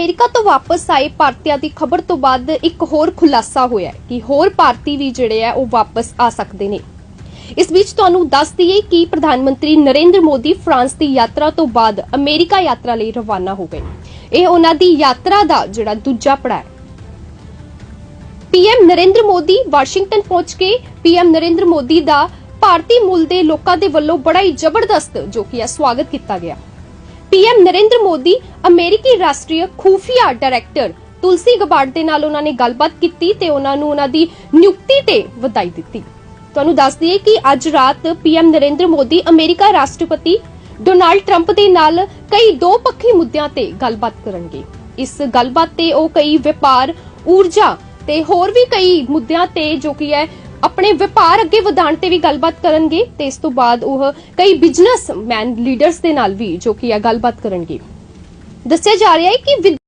America ਤੋਂ ਵਾਪਸ ਆਏ ਭਾਰਤੀਆਂ ਦੀ ਖਬਰ ਤੋਂ ਬਾਅਦ ਇੱਕ ਹੋਰ ਖੁਲਾਸਾ ਹੋਇਆ ਕਿ ਹੋਰ ਭਾਰਤੀ ਵੀ ਜਿਹੜੇ ਆ, ਉਹ ਵਾਪਸ ਆ ਸਕਦੇ ਨੇ। ਇਸ ਵਿੱਚ ਤੁਹਾਨੂੰ ਦੱਸ ਦਈਏ ਕਿ ਪ੍ਰਧਾਨ ਮੰਤਰੀ ਨਰਿੰਦਰ ਮੋਦੀ ਫਰਾਂਸ ਦੀ ਯਾਤਰਾ ਤੋਂ ਬਾਅਦ ਅਮਰੀਕਾ ਯਾਤਰਾ ਲਈ ਰਵਾਨਾ ਹੋ ਗਏ। ਇਹ ਉਹਨਾਂ ਦੀ ਯਾਤਰਾ ਦਾ ਜਿਹੜਾ ਦੂਜਾ ਪੜਾਅ ਹੈ। ਪੀਐਮ ਨਰਿੰਦਰ ਮੋਦੀ ਵਾਸ਼ਿੰਗਟਨ ਪਹੁੰਚ ਕੇ ਪੀਐਮ ਨਰਿੰਦਰ ਮੋਦੀ ਦਾ ਭਾਰਤੀ ਮੂਲ ਦੇ ਲੋਕਾਂ ਦੇ ਵੱਲੋਂ ਬੜਾ ਹੀ ਜ਼ਬਰਦਸਤ ਜੋ ਕਿ ਹੈ, ਸਵਾਗਤ ਕੀਤਾ ਗਿਆ। ਪੀਐਮ ਨਰਿੰਦਰ ਮੋਦੀ, ਅਮਰੀਕੀ ਰਾਸ਼ਟਰੀ ਖੂਫੀਆ ਡਾਇਰੈਕਟਰ ਤੁਲਸੀ ਗਬਾਰਡ ਦੇ ਨਾਲ ਉਹਨਾਂ ਨੇ ਗੱਲਬਾਤ ਕੀਤੀ ਤੇ ਉਹਨਾਂ ਨੂੰ ਉਹਨਾਂ ਦੀ ਨਿਯੁਕਤੀ ਤੇ ਵਧਾਈ ਦਿੱਤੀ। ਤੁਹਾਨੂੰ ਦੱਸ ਦਈਏ ਕਿ ਅੱਜ ਰਾਤ ਪੀਐਮ ਨਰਿੰਦਰ ਮੋਦੀ, ਅਮਰੀਕਾ ਰਾਸ਼ਟਰਪਤੀ ਡੋਨਾਲਡ ਟਰੰਪ ਦੇ ਨਾਲ ਕਈ ਦੋ ਪੱਖੀ ਮੁੱਦਿਆਂ ਤੇ ਗੱਲਬਾਤ ਕਰਨਗੇ। ਇਸ ਗੱਲਬਾਤ ਤੇ ਉਹ ਕਈ ਵਪਾਰ, ਊਰਜਾ ਤੇ ਹੋਰ ਵੀ ਕਈ ਮੁੱਦਿਆਂ ਤੇ ਜੋ ਕਿ ਹੈ ਆਪਣੇ ਵਪਾਰ ਅੱਗੇ ਵਧਾਉਣ ਤੇ ਵੀ ਗੱਲਬਾਤ ਕਰਨਗੇ ਤੇ ਇਸ ਤੋਂ ਬਾਅਦ ਉਹ ਕਈ ਬਿਜ਼ਨਸਮੈਨ ਲੀਡਰਸ ਦੇ ਨਾਲ ਵੀ ਜੋ ਕਿ ਹੈ ਗੱਲਬਾਤ ਕਰਨਗੇ। ਦੱਸਿਆ ਜਾ ਰਿਹਾ ਹੈ ਕਿ